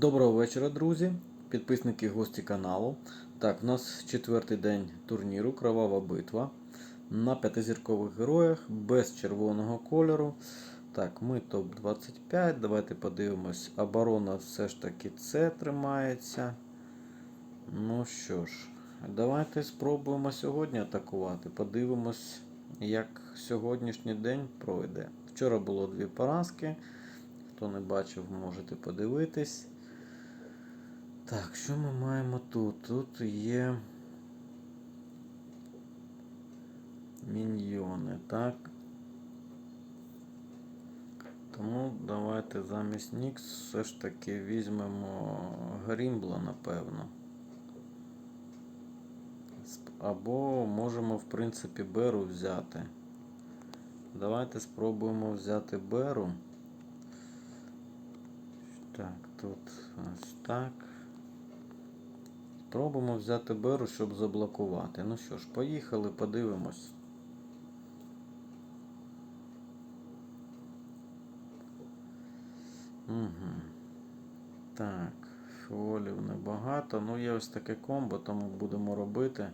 Доброго вечора, друзі, підписники гості каналу. Так, у нас четвертий день турніру Кровава битва на п'ятизіркових героях без червоного кольору. Так, ми топ-25. Давайте подивимось. Оборона все ж таки це тримається. Ну що ж, давайте спробуємо сьогодні атакувати. Подивимось, як сьогоднішній день пройде. Вчора було дві поразки. Хто не бачив, можете подивитись. Так, що ми маємо тут? Тут є міньйони, так. Тому давайте замість Нікс все ж таки візьмемо Грімбла, напевно. Або можемо, в принципі, Беру взяти. Давайте спробуємо взяти Беру. Так, тут ось так. Спробуємо взяти беру, щоб заблокувати. Ну що ж, поїхали, подивимось. Угу. Так, фіолів небагато. Ну, є ось таке комбо, тому будемо робити.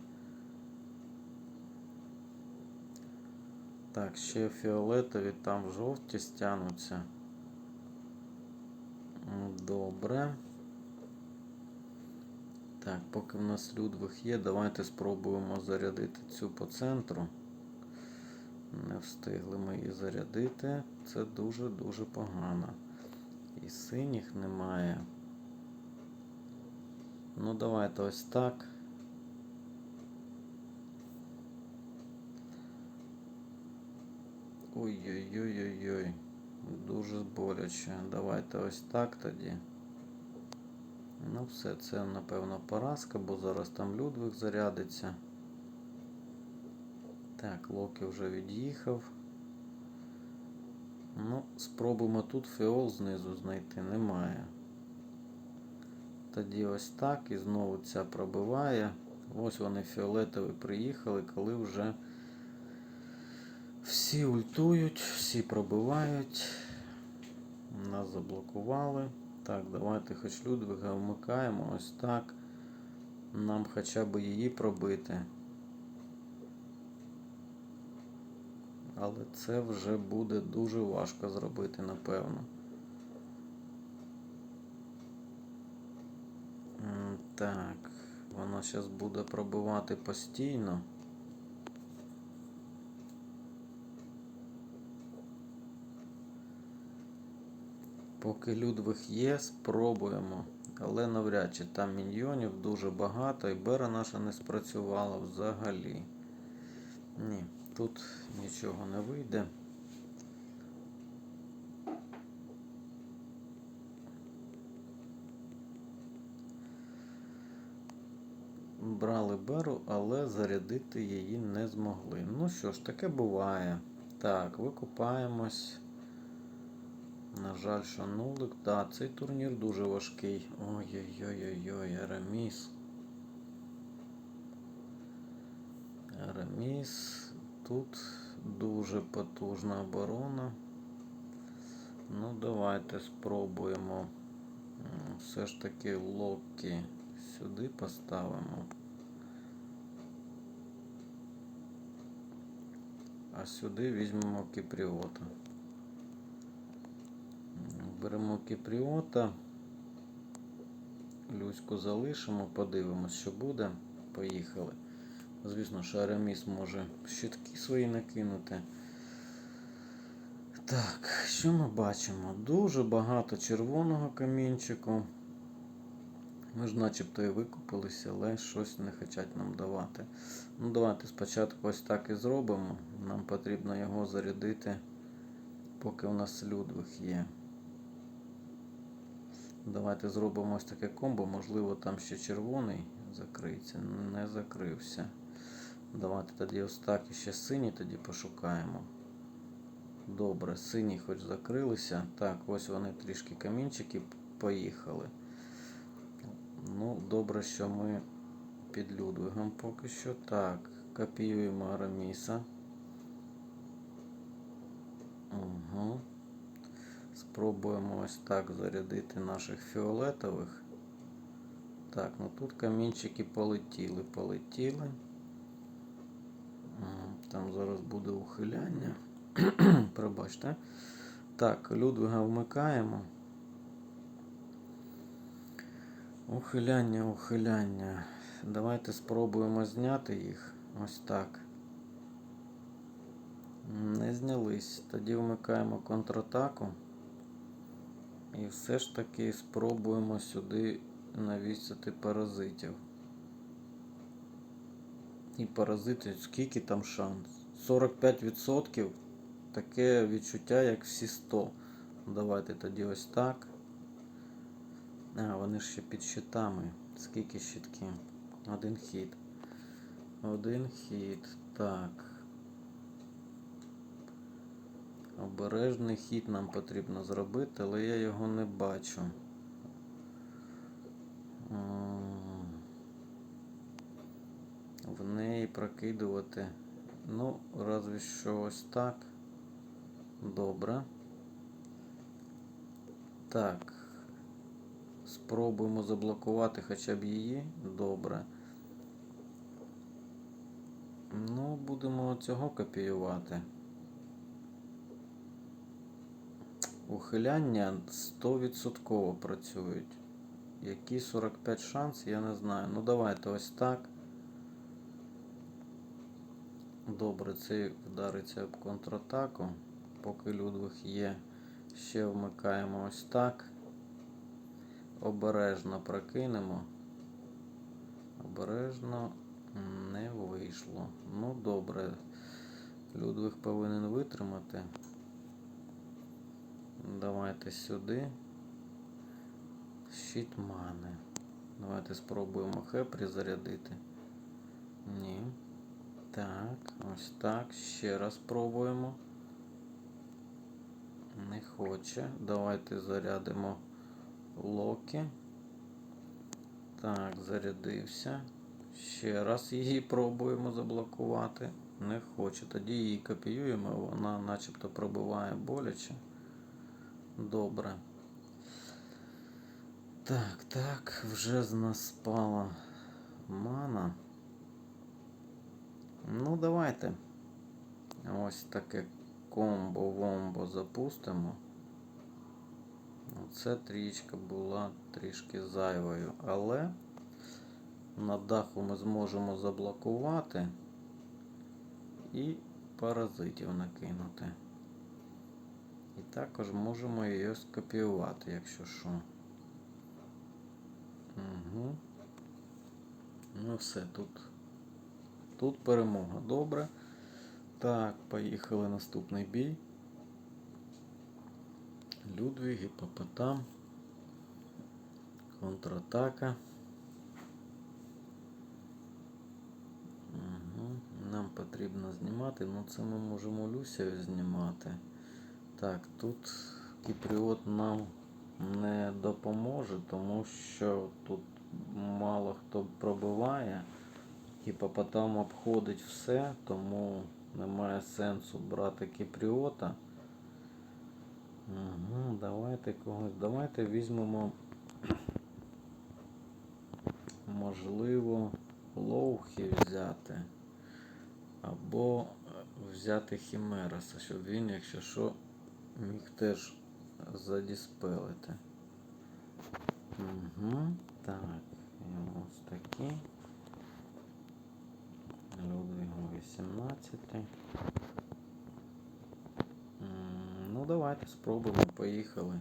Так, ще фіолетові там жовті стягнуться. Добре. Так, поки в нас Людвиг є, давайте спробуємо зарядити цю по центру. Не встигли ми її зарядити. Це дуже-дуже погано. І синіх немає. Ну, давайте ось так. Ой-ой-ой-ой-ой. Дуже боляче. Давайте ось так тоді. Ну, все, це, напевно, поразка, бо зараз там Людвиг зарядиться. Так, Локі вже від'їхав. Ну, спробуємо тут фіол знизу знайти. Немає. Тоді ось так і знову ця пробиває. Ось вони фіолетові приїхали, коли вже всі ультують, всі пробивають. Нас заблокували. Так, давайте хоч Людвига вмикаємо ось так. Нам хоча б її пробити. Але це вже буде дуже важко зробити, напевно. Так, вона зараз буде пробивати постійно. Поки Людвиг є, спробуємо. Але навряд чи там міньйонів дуже багато і бера наша не спрацювала взагалі. Ні, тут нічого не вийде. Брали беру, але зарядити її не змогли. Ну що ж, таке буває. Так, викупаємось. На жаль, що нулик. Да, цей турнір дуже важкий. Ой-ой-ой-ой-ой, Араміс. Араміс. Тут дуже потужна оборона. Ну, давайте спробуємо. Все ж таки Локі сюди поставимо. А сюди візьмемо Кіпріота. Беремо Кіпріота. Люську залишимо, подивимось, що буде. Поїхали. Звісно, що Араміс може щитки свої накинути. Так, що ми бачимо? Дуже багато червоного камінчику. Ми ж начебто і викупилися, але щось не хочуть нам давати. Ну, давайте спочатку ось так і зробимо. Нам потрібно його зарядити, поки у нас Людвиг є. Давайте зробимо ось таке комбо. Можливо, там ще червоний закриється. Не закрився. Давайте тоді ось так і ще синій тоді пошукаємо. Добре, сині хоч закрилися. Так, ось вони трішки камінчики поїхали. Ну, добре, що ми під Людвигом поки що. Так, копіюємо Араміса. Угу. Спробуємо ось так зарядити наших фіолетових. Так, ну тут камінчики полетіли, полетіли. Там зараз буде ухиляння. Пробачте. Так, Людвига вмикаємо. Ухиляння, ухиляння. Давайте спробуємо зняти їх. Ось так. Не знялись. Тоді вмикаємо контратаку. І все ж таки спробуємо сюди навісити паразитів. І паразити, скільки там шанс? 45%. Таке відчуття, як всі 100. Давайте тоді ось так. А, вони ще під щитами. Скільки щитки? Один хід. Один хід. Так. Обережний хід нам потрібно зробити, але я його не бачу. В неї прокидувати. Ну, разве що ось так. Добре. Так. Спробуємо заблокувати хоча б її. Добре. Ну, будемо цього копіювати. Ухиляння 100% працюють. Які 45 шанс, я не знаю. Ну давайте ось так. Добре, цей вдариться об контратаку. Поки Людвиг є, ще вмикаємо ось так. Обережно прокинемо. Обережно не вийшло. Ну добре. Людвиг повинен витримати. Давайте сюди. Щит мани. Давайте спробуємо хепрі зарядити. Ні. Так, ось так. Ще раз спробуємо. Не хоче. Давайте зарядимо Локі. Так, зарядився. Ще раз її пробуємо заблокувати. Не хоче. Тоді її копіюємо, вона начебто пробиває боляче. Добре. Так, так, вже з нас спала мана. Ну, давайте. Ось таке комбо-вомбо запустимо. Оце трічка була трішки зайвою, але на даху ми зможемо заблокувати і паразитів накинути. І також можемо її скопіювати, якщо що. Угу. Ну все, тут. Тут перемога. Добре. Так, поїхали наступний бій. Людвіг, гіпопотам. Контратака. Угу. Нам потрібно знімати, ну це ми можемо Люсію знімати. Так, тут Кіпріот нам не допоможе, тому що тут мало хто пробиває. Гіпопотам обходить все, тому немає сенсу брати Кіпріота. Угу, давайте когось. Давайте візьмемо, можливо, лоухи взяти. Або взяти Хімераса, щоб він, якщо що, міг теж задіспелити. Угу, так, ось такі. Людвигу 18. Ну, давайте спробуємо, поїхали.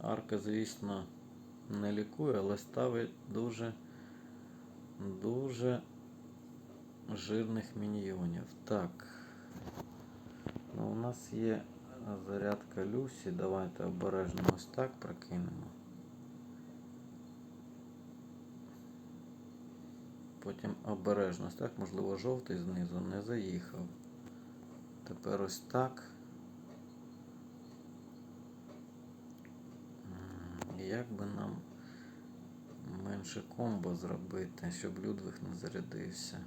Арка, звісно, не лікує, але ставить дуже дуже жирних міньйонів. Так. Ну, у нас є зарядка Люсі. Давайте обережно ось так прокинемо. Потім обережно ось так, можливо, жовтий знизу не заїхав. Тепер ось так. Як би нам менше комбо зробити, щоб Людвиг не зарядився?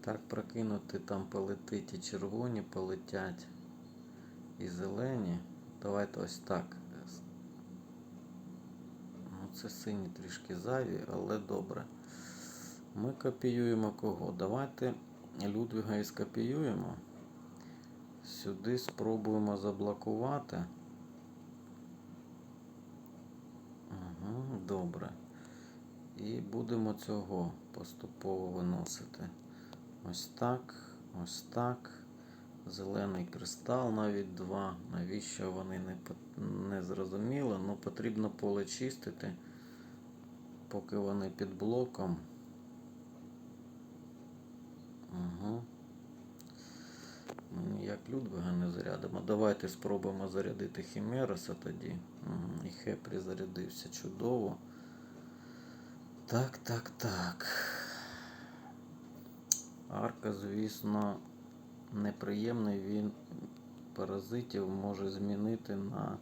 Так прокинути там полетить і червоні полетять, і зелені. Давайте ось так. Ну, це сині трішки зайві, але добре. Ми копіюємо кого? Давайте Людвіга і скопіюємо. Сюди спробуємо заблокувати. Угу, добре. І будемо цього поступово виносити. Ось так, ось так. Зелений кристал, навіть два. Навіщо вони не, не зрозуміло, ну потрібно поле чистити, поки вони під блоком. Угу. Ми ніяк Людвига не зарядимо. Давайте спробуємо зарядити Хімероса тоді. Угу. І Хепрі зарядився чудово. Так, так, так. Арка, звісно, неприємний. Він паразитів може змінити на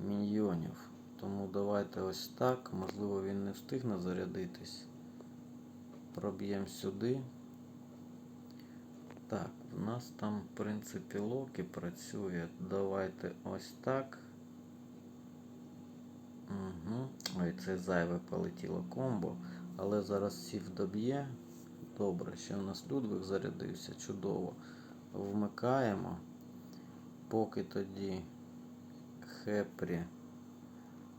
міньйонів. Тому давайте ось так. Можливо, він не встигне зарядитись. Проб'ємо сюди. Так, в нас там, в принципі, Локі працює. Давайте ось так. Угу. Ой, це зайве полетіло комбо. Але зараз сів доб'є. Добре, ще у нас Людвиг зарядився. Чудово. Вмикаємо. Поки тоді Хепрі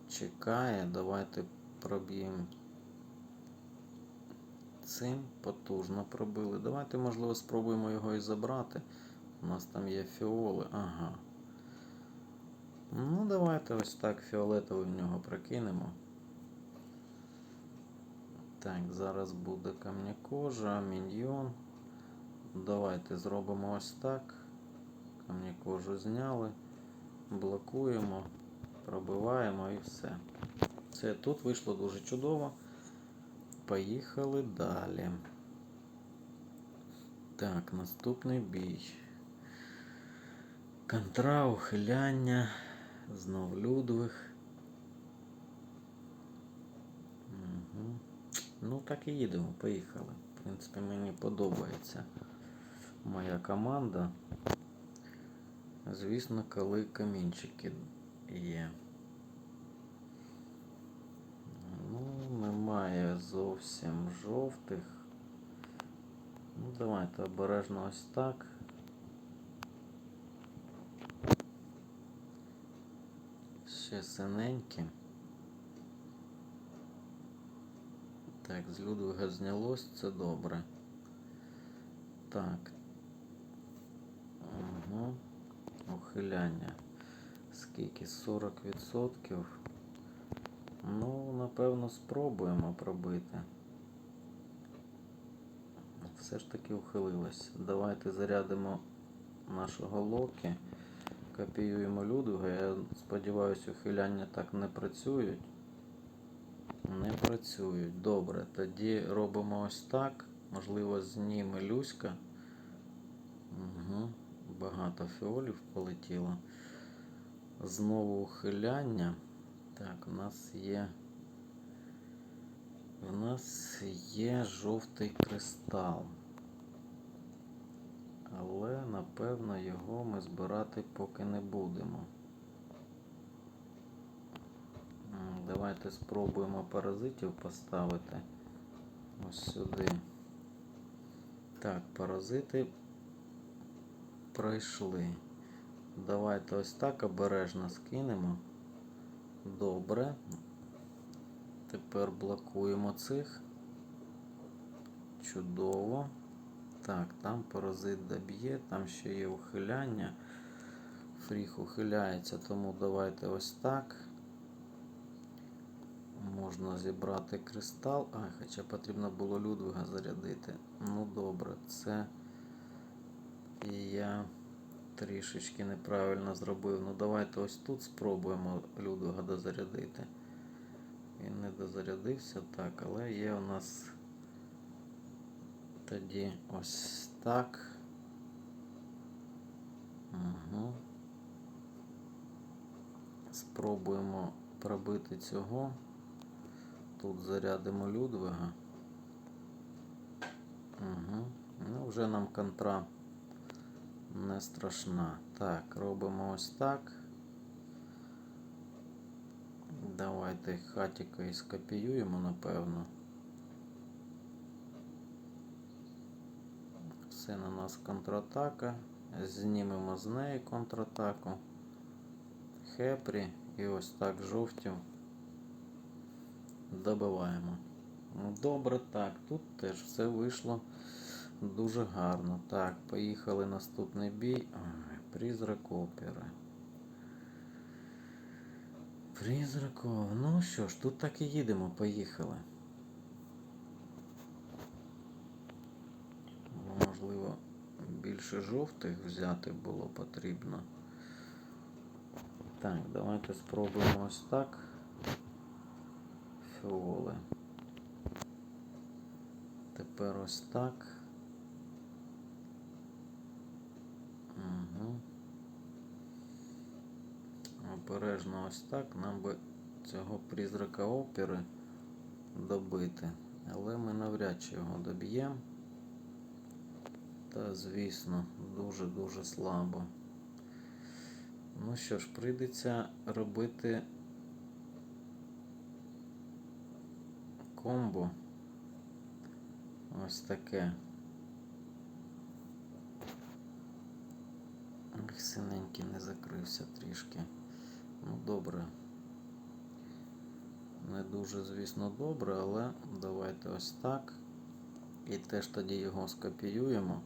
чекає. Давайте проб'ємо цим. Потужно пробили. Давайте, можливо, спробуємо його і забрати. У нас там є фіоли. Ага. Ну, давайте ось так фіолетовий в нього прокинемо. Так, зараз буде камнякожа, міньйон. Давайте зробимо ось так. Камнякожу зняли. Блокуємо, пробиваємо і все. Це тут вийшло дуже чудово. Поїхали далі. Так, наступний бій. Контра, ухиляння. Знов Людвиг. Угу. Ну, так і їдемо, поїхали. В принципі, мені подобається моя команда. Звісно, коли камінчики є. Ну, немає зовсім жовтих. Ну, давайте обережно ось так. Ще синенькі. Так, з Людвига знялось, це добре. Так. Угу. Ухиляння. Скільки? 40%. Ну, напевно, спробуємо пробити. Все ж таки ухилилось. Давайте зарядимо нашого Локі. Копіюємо Людвига. Я сподіваюся, ухиляння так не працюють. Не працюють. Добре. Тоді робимо ось так. Можливо, зніме Люська. Угу. Багато фіолів полетіло. Знову ухиляння. Так, у нас є. У нас є жовтий кристал. Але, напевно, його ми збирати поки не будемо. Давайте спробуємо паразитів поставити ось сюди. Так, паразити пройшли. Давайте ось так обережно скинемо. Добре. Тепер блокуємо цих. Чудово. Так, там паразит доб'є, там ще є ухиляння. Фріг ухиляється, тому давайте ось так. Можна зібрати кристал. А, хоча потрібно було Людвига зарядити. Ну добре, це я трішечки неправильно зробив. Ну давайте ось тут спробуємо Людвига дозарядити. Він не дозарядився так, але є у нас тоді ось так. Угу. Спробуємо пробити цього. Тут зарядимо Людвига. Угу. Ну, вже нам контра не страшна. Так, робимо ось так. Давайте хатіка і скопіюємо, напевно. Все на нас контратака. Знімемо з неї контратаку. Хепрі і ось так жовтів добиваємо. Ну, Добре, так, тут теж все вийшло дуже гарно. Так, поїхали наступний бій. Призрак опери. Призраков. Ну що ж, тут так і їдемо, поїхали. Можливо, більше жовтих взяти було потрібно. Так, давайте спробуємо ось так. Фіоли. Тепер ось так. Угу. Обережно ось так. Нам би цього призрака опери добити. Але ми навряд чи його доб'ємо. Та, звісно, дуже-дуже слабо. Ну що ж, прийдеться робити комбо. Ось таке. Синенький не закрився трішки. Ну добре. Не дуже, звісно, добре, але давайте ось так. І теж тоді його скопіюємо.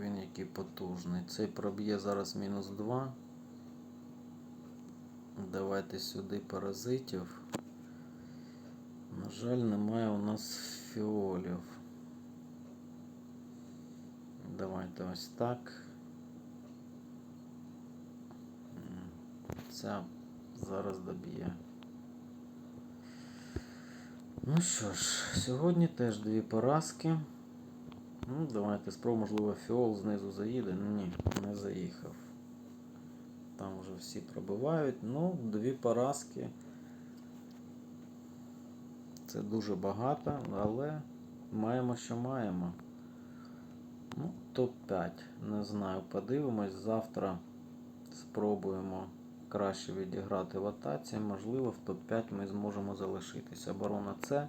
Він який потужний. Цей проб'є зараз мінус 2. Давайте сюди паразитів. На жаль, немає у нас фіолів. Давайте ось так. Ця зараз доб'є. Ну що ж, сьогодні теж дві поразки. Ну, давайте спробуємо, можливо, фіол знизу заїде. Ні, не заїхав. Там вже всі пробивають. Ну, дві поразки. Це дуже багато, але маємо, що маємо. Ну, топ-5. Не знаю, подивимось. Завтра спробуємо краще відіграти в атаці. Можливо, в топ-5 ми зможемо залишитися. Оборона С.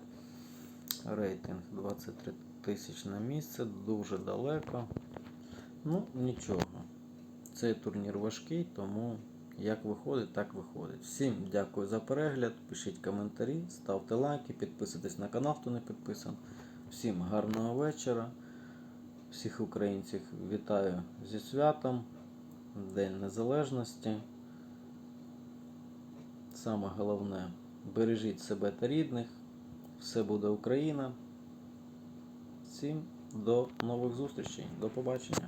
Рейтинг 23 тисяч на місце. Дуже далеко. Ну, нічого. Цей турнір важкий, тому як виходить, так виходить. Всім дякую за перегляд. Пишіть коментарі, ставте лайки, підписуйтесь на канал, хто не підписан. Всім гарного вечора. Всіх українців вітаю зі святом. День Незалежності. Саме головне, бережіть себе та рідних. Все буде Україна. Всім до нових зустрічей. До побачення.